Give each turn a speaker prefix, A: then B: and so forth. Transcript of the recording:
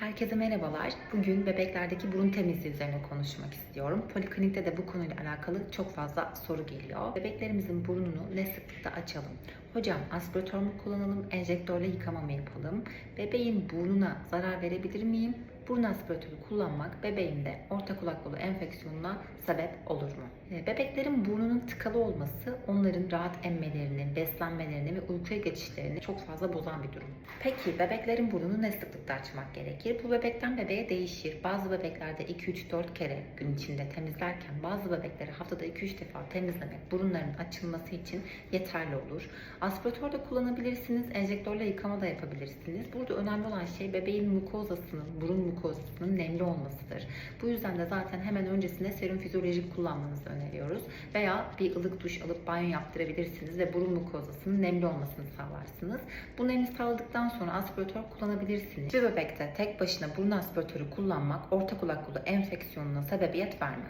A: Herkese merhabalar. Bugün bebeklerdeki burun temizliği üzerine konuşmak istiyorum. Poliklinikte de bu konuyla alakalı çok fazla soru geliyor. Bebeklerimizin burnunu ne sıklıkta açalım? Hocam aspiratör mü kullanalım, enjektörle yıkama mı yapalım? Bebeğin burnuna zarar verebilir miyim? Burun aspiratörü kullanmak bebeğimde orta kulak yolu enfeksiyonuna sebep olur mu? E, Bebeklerin burnunun tıkalı olması onların rahat emmelerini, beslenmelerini ve uykuya geçişlerini çok fazla bozan bir durum. Peki bebeklerin burnunu ne sıklıkta açmak gerekir? Bu bebekten bebeğe değişir. Bazı bebeklerde 2-3-4 kere gün içinde temizlerken bazı bebekleri haftada 2-3 defa temizlemek burunların açılması için yeterli olur. Aspiratör de kullanabilirsiniz, enjektörle yıkama da yapabilirsiniz. Burada önemli olan şey bebeğin mukozasının, burun mukozasının nemli olmasıdır. Bu yüzden de zaten hemen öncesinde serum fizyolojik kullanmanızı öneriyoruz. Veya bir ılık duş alıp banyo yaptırabilirsiniz ve burun mukozasının nemli olmasını sağlarsınız. Bu nemi sağladıktan sonra aspiratör kullanabilirsiniz. Bir bebekte tek başına burun aspiratörü kullanmak orta kulak yolu enfeksiyonuna sebebiyet vermez.